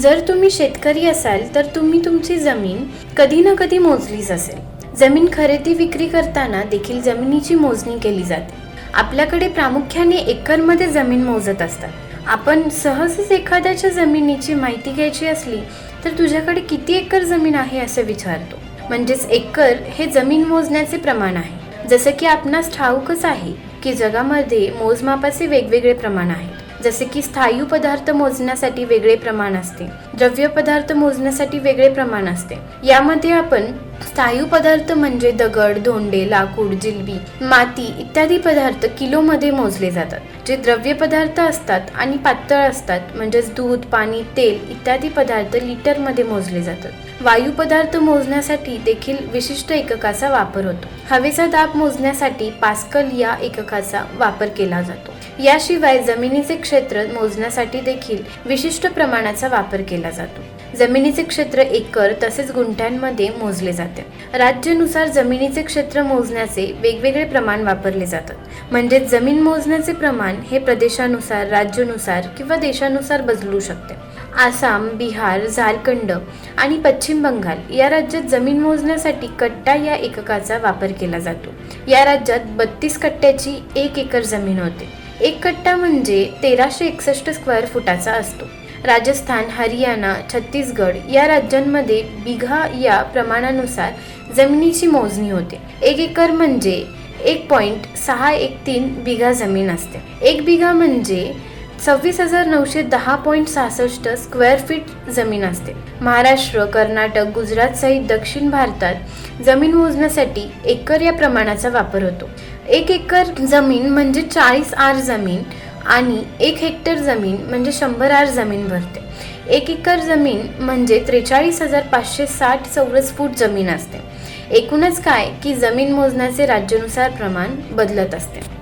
जर तुम्ही शेतकरी असाल तर तुम्ही तुमची जमीन कधी ना कधी मोजलीच असेल. जमीन खरेदी विक्री करताना देखील जमिनीची मोजणी केली जाते. आपल्याकडे प्रामुख्याने एकरमध्ये जमीन मोजत असतात. आपण सहजच एखाद्याच्या जमिनीची माहिती घ्यायची असली तर तुझ्याकडे किती एकर जमीन आहे असं विचारतो. म्हणजेच एकर हे जमीन मोजण्याचे प्रमाण आहे. जसं की आपणास ठाऊकच आहे की जगामध्ये मोजमापाचे वेगवेगळे प्रमाण आहेत जसे की स्थायू पदार्थ मोजण्यासाठी वेगळे प्रमाण असते द्रव्य पदार्थ मोजण्यासाठी वेगळे प्रमाण असते. यामध्ये आपण स्थायू पदार्थ म्हणजे दगड धोंडे लाकूड जिलबी माती इत्यादी पदार्थ किलोमध्ये मोजले जातात जे द्रव्य पदार्थ असतात आणि पातळ असतात म्हणजेच दूध पाणी तेल इत्यादी पदार्थ लिटरमध्ये मोजले जातात. वायू पदार्थ मोजण्यासाठी देखील विशिष्ट एककाचा वापर होतो. हवेचा दाब मोजण्यासाठी पास्कल या एककाचा वापर केला जातो. याशिवाय जमिनीचे क्षेत्र मोजण्यासाठी देखील विशिष्ट प्रमाणाचा वापर केला जातो. जमिनीचे क्षेत्र एकर तसेच गुंठ्यांमध्ये मोजले जाते. राज्यानुसार जमिनीचे क्षेत्र मोजण्याचे वेगवेगळे प्रमाण वापरले जातात. म्हणजे जमीन मोजण्याचे प्रमाण हे प्रदेशानुसार राज्यानुसार किंवा देशानुसार बदलू शकते. आसाम बिहार झारखंड आणि पश्चिम बंगाल या राज्यात जमीन मोजण्यासाठी कट्टा या एककाचा वापर केला जातो. या राज्यात बत्तीस कट्ट्याची एक एकर जमीन होते. एक कट्टा म्हणजे तेराशे एकसष्ट स्क्वेअर फुटाचा असतो. राजस्थान हरियाणा छत्तीसगड या राज्यांमध्ये बिघा या प्रमाणानुसार जमिनीची मोजणी होते. एक एकर म्हणजे एक पॉईंट सहा एक तीन बिघा जमीन असते. एक बिघा म्हणजे सव्वीस हजार नऊशे दहा पॉईंट सहासष्ट स्क्वेअर फीट जमीन असते. महाराष्ट्र कर्नाटक गुजरात सहित दक्षिण भारतात जमीन मोजण्यासाठी एकर या प्रमाणाचा वापर होतो. एक एकर जमीन म्हणजे चाळीस आर जमीन आणि एक हेक्टर जमीन म्हणजे शंभर आर जमीन भरते. एक एकर जमीन म्हणजे त्रेचाळीस हजार पाचशे साठ चौरस फूट जमीन असते. एकूणच काय की जमीन मोजण्याचे राज्यानुसार प्रमाण बदलत असते.